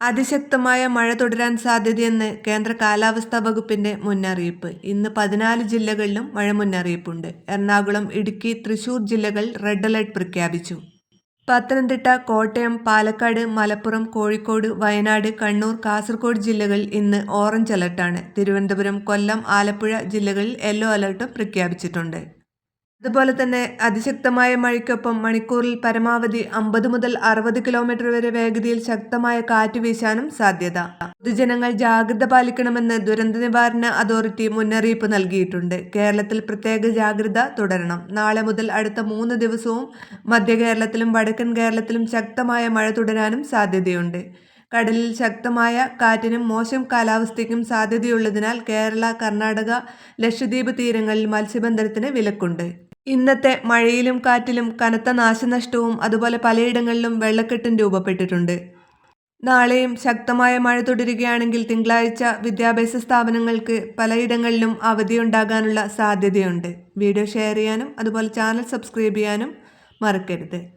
അതിശക്തമായ മഴ തുടരാൻ സാധ്യതയെന്ന് കേന്ദ്ര കാലാവസ്ഥാ വകുപ്പിന്റെ മുന്നറിയിപ്പ്. ഇന്ന് പതിനാല് ജില്ലകളിലും മഴ മുന്നറിയിപ്പുണ്ട്. എറണാകുളം ഇടുക്കി തൃശൂർ ജില്ലകൾ റെഡ് അലർട്ട് പ്രഖ്യാപിച്ചു. പത്തനംതിട്ട കോട്ടയം പാലക്കാട് മലപ്പുറം കോഴിക്കോട് വയനാട് കണ്ണൂർ കാസർഗോഡ് ജില്ലകൾ ഇന്ന് ഓറഞ്ച് അലർട്ടാണ്. തിരുവനന്തപുരം കൊല്ലം ആലപ്പുഴ ജില്ലകളിൽ യെല്ലോ അലർട്ടും പ്രഖ്യാപിച്ചിട്ടുണ്ട്. അതുപോലെ തന്നെ അതിശക്തമായ മഴയ്ക്കൊപ്പം മണിക്കൂറിൽ പരമാവധി അമ്പത് മുതൽ അറുപത് കിലോമീറ്റർ വരെ വേഗതയിൽ ശക്തമായ കാറ്റ് വീശാനും സാധ്യത. പൊതുജനങ്ങൾ ജാഗ്രത പാലിക്കണമെന്ന് ദുരന്ത നിവാരണ അതോറിറ്റി മുന്നറിയിപ്പ് നൽകിയിട്ടുണ്ട്. കേരളത്തിൽ പ്രത്യേക ജാഗ്രത തുടരണം. നാളെ മുതൽ അടുത്ത മൂന്ന് ദിവസവും മധ്യ കേരളത്തിലും വടക്കൻ കേരളത്തിലും ശക്തമായ മഴ തുടരാനും സാധ്യതയുണ്ട്. കടലിൽ ശക്തമായ കാറ്റിനും മോശം കാലാവസ്ഥയ്ക്കും സാധ്യതയുള്ളതിനാൽ കേരള കർണാടക ലക്ഷദ്വീപ് തീരങ്ങളിൽ മത്സ്യബന്ധനത്തിന് വിലക്കുണ്ട്. ഇന്നത്തെ മഴയിലും കാറ്റിലും കനത്ത നാശനഷ്ടവും അതുപോലെ പലയിടങ്ങളിലും വെള്ളക്കെട്ടും രൂപപ്പെട്ടിട്ടുണ്ട്. നാളെയും ശക്തമായ മഴ തുടരുകയാണെങ്കിൽ തിങ്കളാഴ്ച വിദ്യാഭ്യാസ സ്ഥാപനങ്ങൾക്ക് പലയിടങ്ങളിലും അവധിയുണ്ടാകാനുള്ള സാധ്യതയുണ്ട്. വീഡിയോ ഷെയർ ചെയ്യാനും അതുപോലെ ചാനൽ സബ്സ്ക്രൈബ് ചെയ്യാനും മറക്കരുത്.